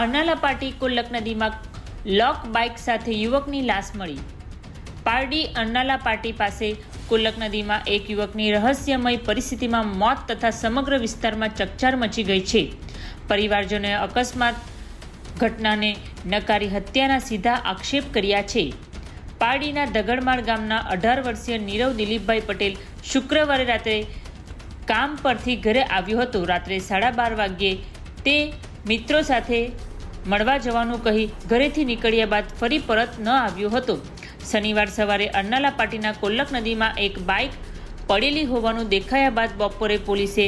અરનાલા પાટી કોલ્લક નદીમાં લોક બાઇક સાથે યુવકની લાશ મળી. પારડી અર્નાલાપાટી પાસે કોલ્લક નદીમાં એક યુવકની રહસ્યમય પરિસ્થિતિમાં મોત તથા સમગ્ર વિસ્તારમાં ચકચાર મચી ગઈ છે. પરિવારજનોએ અકસ્માત ઘટનાને નકારી હત્યાના સીધા આક્ષેપ કર્યા છે. પારડીના દગડમાળ ગામના અઢાર વર્ષીય નીરવ દિલીપભાઈ પટેલ શુક્રવારે રાત્રે કામ પરથી ઘરે આવ્યો હતો. રાત્રે સાડા બાર વાગ્યે તે મિત્રો સાથે મળવા જવાનું કહી ઘરેથી નીકળ્યા બાદ ફરી પરત ન આવ્યો હતો. શનિવાર સવારે અર્નાલા પાટીના કોલ્લક નદીમાં એક બાઇક પડેલી હોવાનું દેખાયા બાદ બપોરે પોલીસે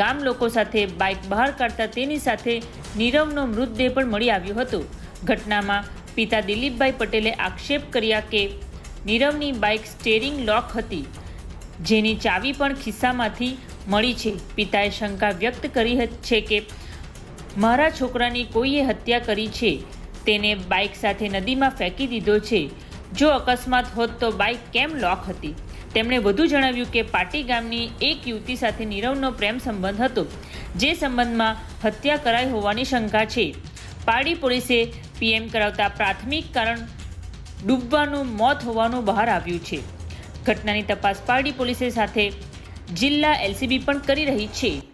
ગામ લોકો સાથે બાઇક બહાર કાઢતા તેની સાથે નીરવનો મૃતદેહ પણ મળી આવ્યો હતો. ઘટનામાં પિતા દિલીપભાઈ પટેલે આક્ષેપ કર્યા કે નીરવની બાઇક સ્ટેરિંગ લોક હતી, જેની ચાવી પણ ખિસ્સામાંથી મળી છે. પિતાએ શંકા વ્યક્ત કરી છે કે મારા છોકરાની કોઈએ હત્યા કરી છે. તેને બાઇક સાથે નદીમાં ફેંકી દીધો છે. જો અકસ્માત હોત તો બાઇક કેમ લોક હતી? તેમણે વધુ જણાવ્યું કે પાટી ગામની એક યુવતી સાથે નીરવનો પ્રેમ સંબંધ હતો, જે સંબંધમાં હત્યા કરાઈ હોવાની શંકા છે. પારડી પોલીસે પીએમ કરાવતા પ્રાથમિક કારણ ડૂબવાનું, મોત હોવાનું બહાર આવ્યું છે. ઘટનાની તપાસ પારડી પોલીસે સાથે જિલ્લા એલસીબી પણ કરી રહી છે.